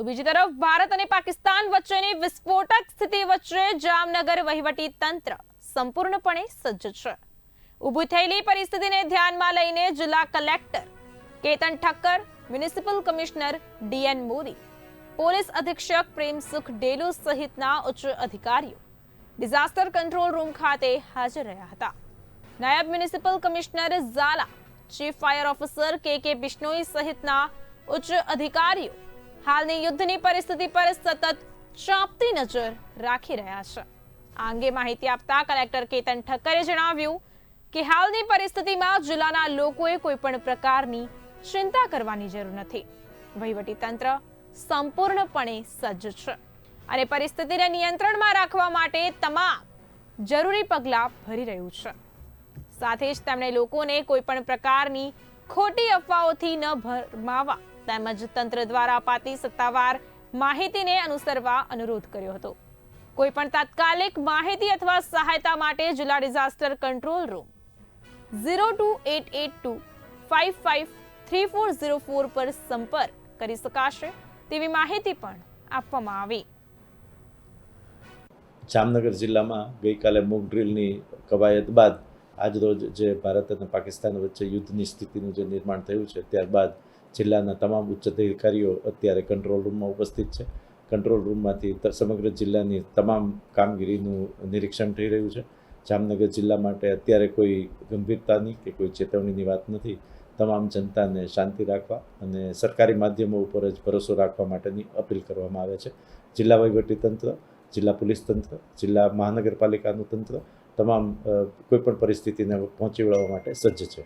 તો બીજી તરફ ભારત અને પાકિસ્તાન વચ્ચેની વિસ્ફોટક સ્થિતિ વચ્ચે જામનગર વહીવટી તંત્ર સંપૂર્ણપણે સજ્જ છે. ઊભી થયેલી પરિસ્થિતિને ધ્યાનમાં લઈને જિલ્લા collector Ketan Thakkar, municipal commissioner D N Modi, police અધિક્ષક પ્રેમસુખ ડેલુ સહિતના ઉચ્ચ અધિકારીઓ ડિઝાસ્ટર કંટ્રોલ રૂમ ખાતે હાજર રહ્યા હતા. નાયબ municipal commissioner Jhala, chief fire officer K K Bishnoi સહિતના ઉચ્ચ અધિકારીઓ હાલની યુદ્ધની પરિસ્થિતિ પર સતત ચાંપતી નજર રાખી રહ્યા છે. આ અંગે માહિતી આપતા કલેક્ટર કેતન ઠક્કરે જણાવ્યું કે હાલની પરિસ્થિતિમાં જિલ્લાના લોકોએ કોઈ પણ પ્રકારની ચિંતા કરવાની જરૂર નથી. વહીવટી તંત્ર સંપૂર્ણપણે સજ્જ છે અને પરિસ્થિતિને નિયંત્રણમાં રાખવા માટે તમામ જરૂરી પગલાં ભરી રહ્યું છે. સાથે જ તેમણે લોકોને કોઈ પણ પ્રકારની ખોટી અફવાઓથી ન ભરમાવા તેમજ તંત્ર દ્વારા અપાતી સત્તાવાર માહિતીને અનુસરવા અનુરોધ કર્યો હતો. કોઈ પણ તાત્કાલિક માહિતી અથવા સહાયતા માટે જિલ્લા disaster control room zero two eight eight two five five three four zero four પર સંપર્ક કરી શકાશે તેવી માહિતી પણ આપવામાં આવી. જામનગર જિલ્લામાં ગઈકાલે મોક ડ્રીલની કવાયત બાદ આજરોજ જે ભારત અને પાકિસ્તાન વચ્ચે યુદ્ધની સ્થિતિનું જે નિર્માણ થયું છે, ત્યારબાદ જિલ્લાના તમામ ઉચ્ચ અધિકારીઓ અત્યારે કંટ્રોલ રૂમમાં ઉપસ્થિત છે. કંટ્રોલ રૂમમાંથી સમગ્ર જિલ્લાની તમામ કામગીરીનું નિરીક્ષણ થઈ રહ્યું છે. જામનગર જિલ્લા માટે અત્યારે કોઈ ગંભીરતાની કે કોઈ ચેતવણીની વાત નથી. તમામ જનતાને શાંતિ રાખવા અને સરકારી માધ્યમો ઉપર જ ભરોસો રાખવા માટેની અપીલ કરવામાં આવે છે. જિલ્લા વહીવટીતંત્ર જિલ્લા પોલીસ તંત્ર, જિલ્લા મહાનગરપાલિકાનું તંત્ર, તમામ કોઈપણ પરિસ્થિતિને પહોંચી વળવા માટે સજ્જ છે.